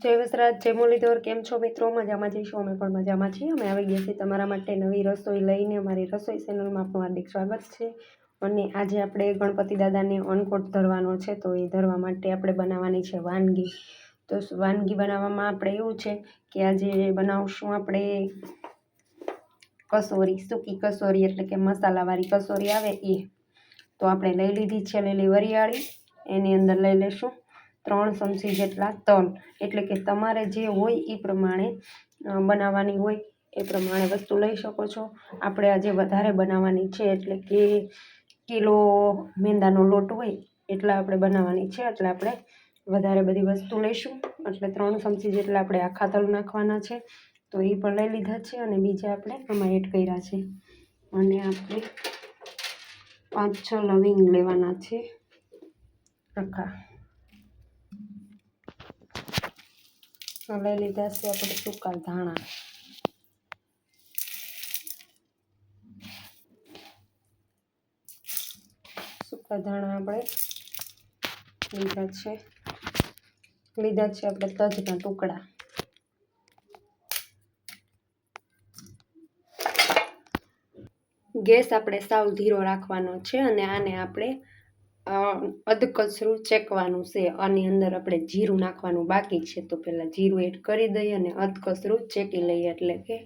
જય વસરાજ, જય મુરલીધર, કેમ છો મિત્રો? મજામાં જઈશું, અમે પણ મજામાં છીએ. અમે આવી ગયા છીએ તમારા માટે નવી રસોઈ લઈને. અમારી રસોઈ ચેનલમાં આપનું હાર્દિક સ્વાગત છે. અને આજે આપણે ગણપતિ દાદાને અન્નકોટ ધરવાનો છે, તો એ ધરવા માટે આપણે બનાવવાની છે વાનગી. તો વાનગી બનાવવામાં આપણે એવું છે કે આજે બનાવશું આપણે કસોરી, સૂકી કસોરી એટલે કે મસાલાવાળી કસોરી આવે એ. તો આપણે લઈ લીધી છે લીલી વરિયાળી. એની અંદર લઈ લેશું. ત્રણ ચમચી જેટલા તલ એટલે કે તમારે જે હોય એ પ્રમાણે બનાવવાની હોય એ પ્રમાણે વસ્તુ લઈ શકો છો. આપણે આજે વધારે બનાવવાની છે એટલે કે કિલો મેંદાનો લોટ હોય એટલા આપણે બનાવવાની છે. એટલે આપણે વધારે બધી વસ્તુ લઈશું. એટલે ત્રણ ચમચી જેટલા આપણે આખા તલ નાખવાના છે. તો એ પણ લઈ લીધા છે અને બીજા આપણે આમાં એડ કર્યા છે. અને આપણે પાંચ છ લવિંગ લેવાના છે. આખા લઈ લીધા છે, આપણે સૂકા ધાણા. સૂકા ધાણા આપણે લીધા છે. લીધા છે આપણે તજના ટુકડા. ગેસ આપણે સાવ ધીરો રાખવાનો છે અને આને આપણે અધકચરું ચેકવાનું છે. આની અંદર આપણે જીરું નાખવાનું બાકી છે. તો પહેલાં જીરું એડ કરી દઈએ અને અધકચરું ચેકી લઈએ એટલે કે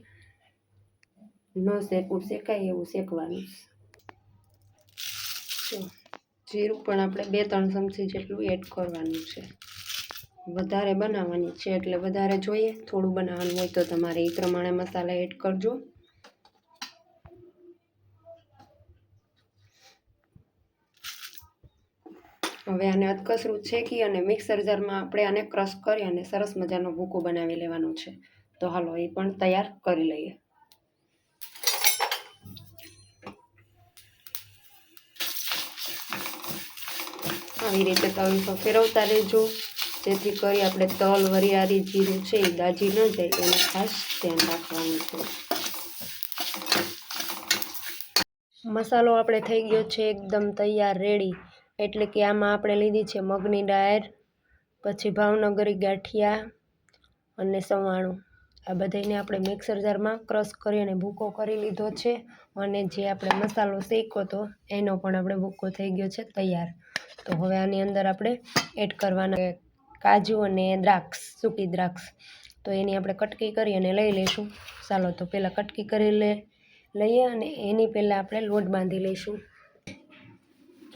ન શેકવું, શેકાય એવું શેકવાનું છે. જીરું પણ આપણે બે ત્રણ ચમચી જેટલું એડ કરવાનું છે. વધારે બનાવવાની છે એટલે વધારે જોઈએ. થોડું બનાવવાનું હોય તો તમારે એ પ્રમાણે મસાલા એડ કરજો. હવે આને અધકસરું છેકી અને મિક્સર જારમાં આપણે આને ક્રશ કરી અને સરસ મજાનો ભૂકો બનાવી લેવાનો છે. તો હાલો, એ પણ તૈયાર કરી લઈએ. આવી રીતે તવી પર ફેરવતા રહેજો. જેથી કરી આપણે તલ, વરિયાળી, જીરું છે એ દાજી ન જાય, એનું ખાસ ધ્યાન રાખવાનું છે. મસાલો આપણે થઈ ગયો છે એકદમ તૈયાર રેડી એટલે કે આમાં આપણે લીધી છે મગની ડાયર, પછી ભાવનગરી ગાંઠિયા અને સવાણું. આ બધાને આપણે મિક્સર જારમાં ક્રશ કરી અને ભૂકો કરી લીધો છે. અને જે આપણે મસાલો શેક્યો હતો એનો પણ આપણે ભૂકો થઈ ગયો છે તૈયાર. તો હવે આની અંદર આપણે એડ કરવાના કાજુ અને દ્રાક્ષ, સૂકી દ્રાક્ષ. તો એની આપણે કટકી કરી અને લઈ લઈશું. ચાલો તો પહેલાં કટકી કરી લે, લઈએ અને એની પહેલાં આપણે લોટ બાંધી લઈશું.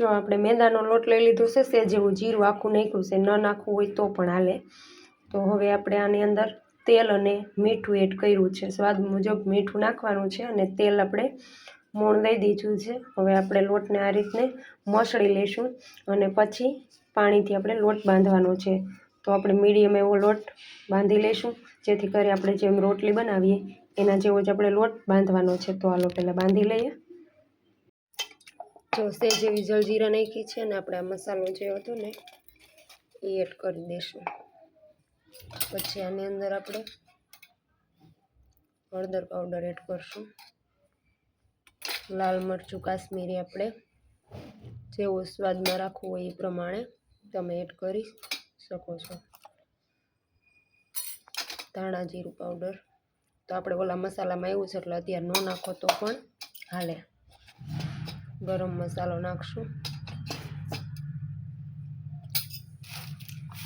જો આપણે મેંદાનો લોટ લઈ લીધો છે સે જેવું જીરું આખું નાખ્યું છે, ન નાખવું હોય તો પણ હાલે. તો હવે આપણે આની અંદર તેલ અને મીઠું એડ કર્યું છે. સ્વાદ મુજબ મીઠું નાખવાનું છે અને તેલ આપણે મોણ દઈ દીધું છે. હવે આપણે લોટને આ રીતને મસળી લઈશું અને પછી પાણીથી આપણે લોટ બાંધવાનો છે. તો આપણે મીડિયમ એવો લોટ બાંધી લઈશું, જેથી કરી આપણે જેમ રોટલી બનાવીએ, એના જેવો જ આપણે લોટ બાંધવાનો છે. તો આ લોટ પહેલાં બાંધી લઈએ. જો સેજ જેવી જલજીરા નાખી છે ને આપણે આ મસાલો જે હતો ને એ એડ કરી દઈશું. પછી આની અંદર આપણે હળદર પાવડર એડ કરશું. લાલ મરચું, કાશ્મીરી આપણે જેવો સ્વાદમાં રાખવું હોય એ પ્રમાણે તમે એડ કરી શકો છો. ધાણા જીરું પાવડર તો આપણે ઓલા મસાલામાં એવું છે એટલે અત્યારે ન નાખો તો પણ હાલે. ગરમ મસાલો નાખશું.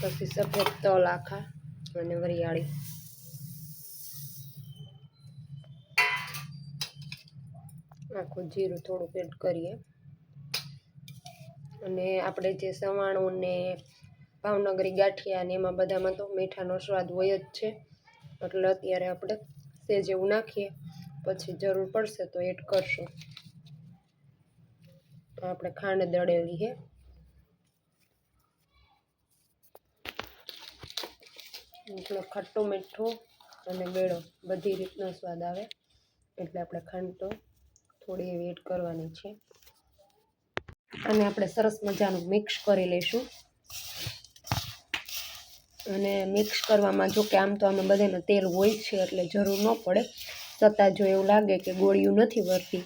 પછી સફેદ તલ આખા અને વરિયાળી. આખું જીરું થોડુંક એડ કરીએ. અને આપણે જે સવાણું ને ભાવનગરી ગાંઠિયા ને એમાં બધામાં તો મીઠાનો સ્વાદ હોય જ છે. એટલે અત્યારે આપણે સેજ એવું નાખીએ. પછી જરૂર પડશે તો એડ કરશું. આપણે ખાંડ દળેલી છે. એટલે ખટ્ટું મીઠું અને બેળો બધી રીતનો સ્વાદ આવે. એટલે આપણે ખાંડ તો થોડી એવી એડ કરવાની છે. અને આપણે સરસ મજાનું મિક્સ કરી લઈશું. અને મિક્સ કરવામાં જો કે આમ તો આમાં બધામાં તેલ હોય છે એટલે જરૂર ન પડે. છતાં જો એવું લાગે કે ગોળીયું નથી વરતી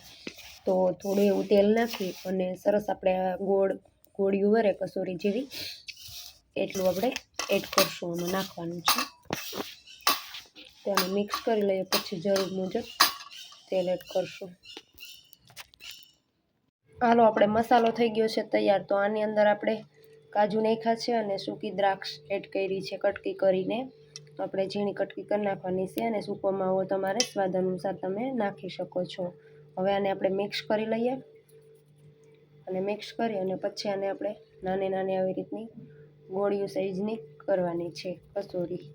તો થોડું એવું તેલ નાખી અને સરસ આપણે ગોળ, ગોળીયું વરે કસોરી જેવી, એટલું આપણે એડ કરશું, આમાં નાખવાનું છે. તેને મિક્સ કરી લઈએ, પછી જરૂર મુજબ તેલ એડ કરશું. હાલો, આપણે મસાલો થઈ ગયો છે તૈયાર, તો આની અંદર આપણે કાજુ નાખ્યા છે અને સૂકી દ્રાક્ષ એડ કરી છે, કટકી કરીને. આપણે ઝીણી કટકી કરી નાખવાની છે અને સૂકો માવો તમારે સ્વાદ અનુસાર તમે નાખી શકો છો. હવે આને આપણે મિક્સ કરી લઈએ. અને મિક્સ કરી અને પછી આને આપણે નાની નાની આવી રીતની ગોળીઓ સાઈઝની કરવાની છે કસોરી.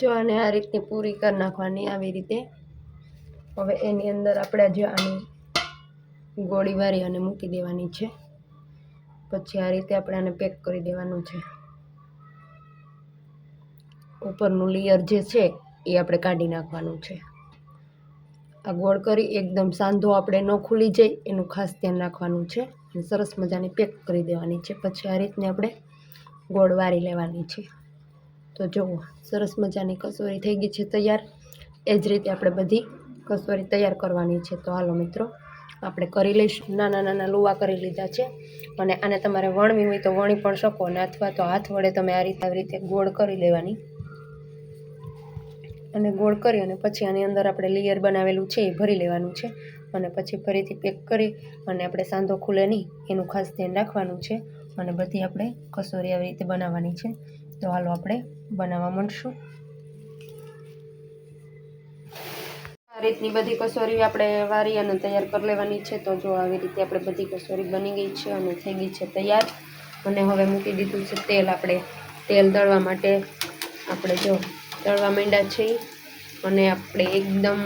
જો આને આ રીતની પૂરી કરી નાખવાની આવી રીતે. હવે એની અંદર આપણે જે આની ગોળી વારી અને મૂકી દેવાની છે. પછી આ રીતે આપણે આને પેક કરી દેવાનું છે. ઉપરનું લેયર જે છે એ આપણે કાઢી નાખવાનું છે. આ ગોળ કરી, એકદમ સાંધો આપણે ન ખુલી જાય એનું ખાસ ધ્યાન રાખવાનું છે અને સરસ મજાની પેક કરી દેવાની છે. પછી આ રીતને આપણે ગોળ વારી લેવાની છે. તો જુઓ સરસ મજાની કસોરી થઈ ગઈ છે તૈયાર. એ જ રીતે આપણે બધી કસોરી તૈયાર કરવાની છે. તો હાલો મિત્રો, આપણે કરી લઈશું. નાના નાના લુવા કરી લીધા છે અને આને તમારે વણવી હોય તો વણી પણ શકો અને અથવા તો હાથ વડે તમે આ રીતે, આવી રીતે ગોળ કરી લેવાની અને ગોળ કરી અને પછી આની અંદર આપણે લેયર બનાવેલું છે એ ભરી લેવાનું છે. અને પછી ફરીથી પેક કરી અને આપણે સાંધો ખુલે નહીં, એનું ખાસ ધ્યાન રાખવાનું છે. અને બધી આપણે કસોરી આવી રીતે બનાવવાની છે. તો હાલો આપણે બનાવવા માંડશું. આ રીતની બધી કસોરી આપણે વારી અને તૈયાર કરી લેવાની છે. તો જો આવી રીતે આપણે બધી કસોરી બની ગઈ છે અને થઈ ગઈ છે તૈયાર. અને હવે મૂકી દીધું છે તેલ આપણે, તેલ દળવા માટે. આપણે જો દળવા માંડ્યા છે અને આપણે એકદમ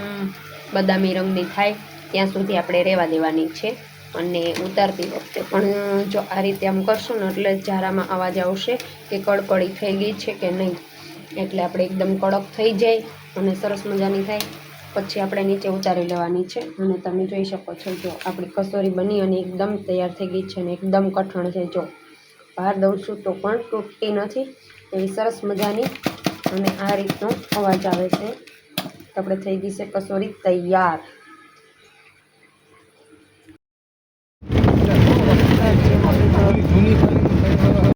બદામી રંગની થાય ત્યાં સુધી આપણે રહેવા દેવાની છે અને ઉતારતી વખતે પણ જો આ રીતે આમ કરશું ને એટલે ઝારામાં અવાજ આવશે કે કડકડી થઈ ગઈ છે કે નહીં. એટલે આપણે એકદમ કડક થઈ જાય અને સરસ મજાની થાય. પછી આપણે નીચે ઉતારી લેવાની છે અને તમે જોઈ શકો છો જો આપણી કસોરી બની અને એકદમ તૈયાર થઈ ગઈ છે અને એકદમ કઠણ છે જો. બહાર દઉં છું તો પણ તૂટતી નથી. એવી સરસ મજાની અને આ રીતનો અવાજ આવે છે. આપણે થઈ ગઈ છે કસોરી તૈયાર.